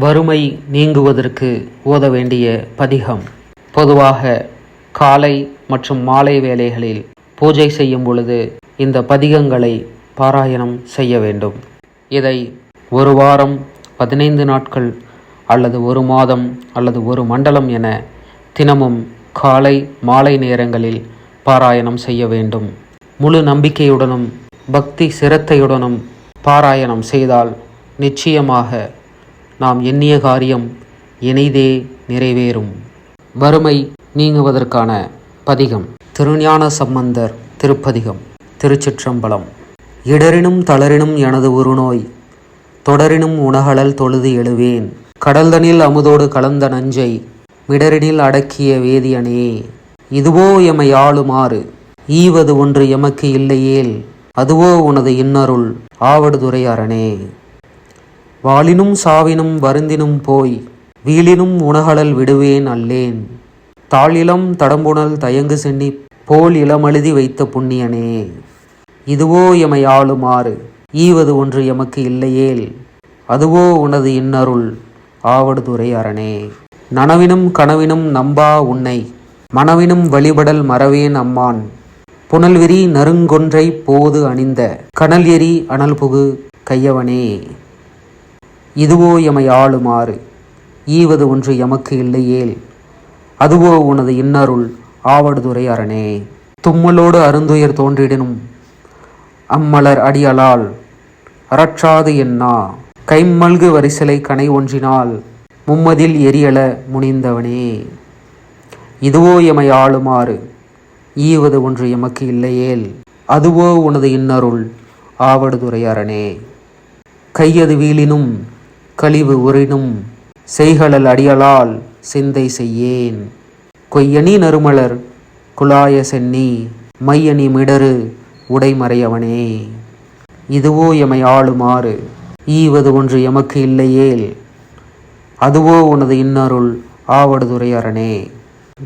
வறுமை நீங்குவதற்கு ஓத வேண்டிய பதிகம். பொதுவாக காலை மற்றும் மாலை வேளைகளில் பூஜை செய்யும் பொழுது இந்த பதிகங்களை பாராயணம் செய்ய வேண்டும். இதை ஒரு வாரம் பதினைந்து நாட்கள் அல்லது ஒரு மாதம் அல்லது ஒரு மண்டலம் என தினமும் காலை மாலை நேரங்களில் பாராயணம் செய்ய வேண்டும். முழு நம்பிக்கையுடனும் பக்தி சிரத்தையுடனும் பாராயணம் செய்தால் நிச்சயமாக நாம் எண்ணிய காரியம் இணைதே நிறைவேறும். வறுமை நீங்குவதற்கான பதிகம். திருஞான சம்பந்தர் திருப்பதிகம். திருச்சிற்றம்பலம். இடரினும் தளரினும் எனது உருநோய். தொடரினும் உணகலல் தொழுது எழுவேன். கடல்தனில் அமுதோடு கலந்த நஞ்சை. மிடரினில் அடக்கிய வேதியனே. இதுவோ எமை ஆளுமாறு. ஈவது ஒன்று எமக்கு இல்லையேல். அதுவோ உனது இன்னருள். ஆவடுதுறை அரணே வாளினும் சாவினும் வருந்தினும் போய் வீழினும் உணகழல் விடுவேன் அல்லேன். தாளிலம் தடம்புணல் தயங்கு சென்னி போல் இளமழுதி வைத்த புண்ணியனே. இதுவோ எமை ஆளுமாறு? ஈவது ஒன்று எமக்கு இல்லையேல். அதுவோ உனது இன்னருள் ஆவடுதுறை அரணே நனவினும் கனவினும் நம்பா உன்னை. மனவினும் வழிபடல் மறவேன் அம்மான். புனல்விரி நறுங்கொன்றை போது அணிந்த கனல் எரி அனல் புகு கையவனே. இதுவோ எமை ஆளுமாறு? ஈவது ஒன்று எமக்கு இல்லையேல். அதுவோ உனது இன்னருள் ஆவடுதுரை அரணே. தும்மலோடு அருந்துயர் தோன்றிடினும். அம்மலர் அடியலால் அறற்றாது என்னா? கைமல்கு வரிசலை கனை ஒன்றினால் மும்மதில் எரியல முனிந்தவனே. இதுவோ எமை ஆளுமாறு? ஈவது ஒன்று எமக்கு இல்லையேல். அதுவோ உனது இன்னருள் ஆவடுதுறை அரணே. கையது வீழினும் கழிவு உறினும் செய்களல் அடியலால் சிந்தை செய்யேன். கொய்யணி நறுமலர் குழாய சென்னி மையணி மிடரு உடைமறையவனே. இதுவோ எமை ஆளுமாறு ஈவது ஒன்று எமக்கு இல்லையேல் அதுவோ உனது இன்னருள் ஆவடுதுரையரனே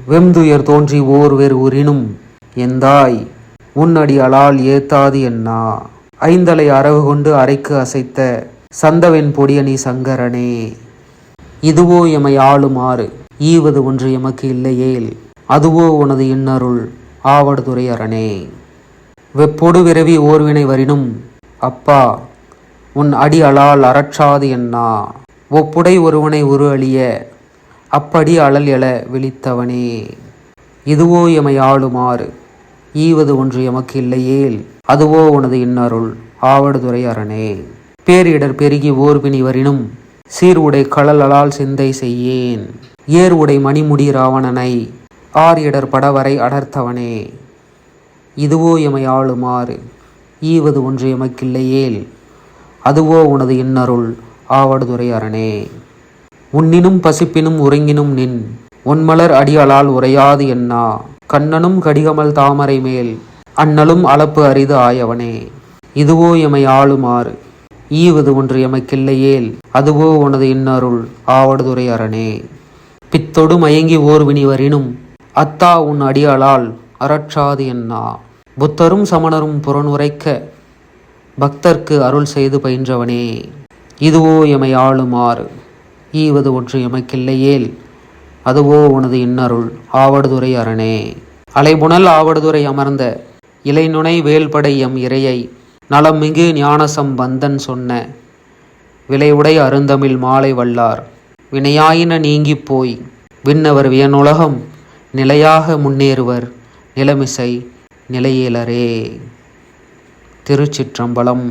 வெம்துயர் தோன்றி ஓர் வேறு உரினும் எந்தாய் உன்னடி அலால் ஏத்தாது என்னா? ஐந்தலை அரவு கொண்டு அரைக்கு அசைத்த சந்தவென் பொடியணி சங்கரனே இதுவோ எமை ஆளுமாறு? ஈவது ஒன்று எமக்கு இல்லையேல் அதுவோ உனது இன்னருள் ஆவடுதுறை அரணே. வெப்பொடு விரவி ஓர்வினை வரினும் அப்பா உன் அடி அலால் அறற்றாது என்னா? ஒப்புடை ஒருவனை உரு அழிய அப்படி அழல் எழ விழித்தவனே. இதுவோ எமை ஆளுமாறு? ஈவது ஒன்று எமக்கு இல்லையேல் அதுவோ உனது இன்னருள் ஆவடுதுறை அரணே. பேரிடர் பெருகி ஓர்பினி வரினும் சீர் உடை கழலால் சிந்தை செய்யேன். ஏர் உடை மணிமுடி ராவணனை ஆரியடர் படவரை அடர்த்தவனே. இதுவோ எமை ஆளுமாறு ஈவது ஒன்று எமக்கில்லையேல் அதுவோ உனது இன்னருள் ஆவடுதுறை அரணே. உன்னினும் பசிப்பினும் உறங்கினும் நின் உன்மலர் அடியலால் உரையாது என்னா. கண்ணனும் கடிகமல் தாமரை மேல் அண்ணலும் அளப்பு அரிது ஆயவனே. இதுவோ எமை ஆளுமாறு ஈவது ஒன்று எமக்கில்லையேல் அதுவோ உனது இன்னருள் ஆவடுதுறை அரணே. பித்தொடு மயங்கி ஓர்வினிவரினும் அத்தா உன் அடியாளால் அறற்றாது என்னா. புத்தரும் சமணரும் புறனுரைக்க பக்தர்க்கு அருள் செய்து பயின்றவனே. இதுவோ எமை ஆளுமாறு ஈவது ஒன்று எமக்கில்லையேல் அதுவோ உனது இன்னருள் ஆவடுதுறை அரணே. அலைபுணல் ஆவடுதுறை அமர்ந்த இலைநுனை வேல்படை எம் இறையை நலமிகு ஞானசம்பந்தன் சொன்ன விளைவுடை அருந்தமிழ் மாலை வல்லார் வினையாயின நீங்கி போய் விண்ணவர் வியனுலகம் நிலையாக முன்னேறுவர் நிலமிசை நிலையிலரே. திருச்சிற்றம்பலம்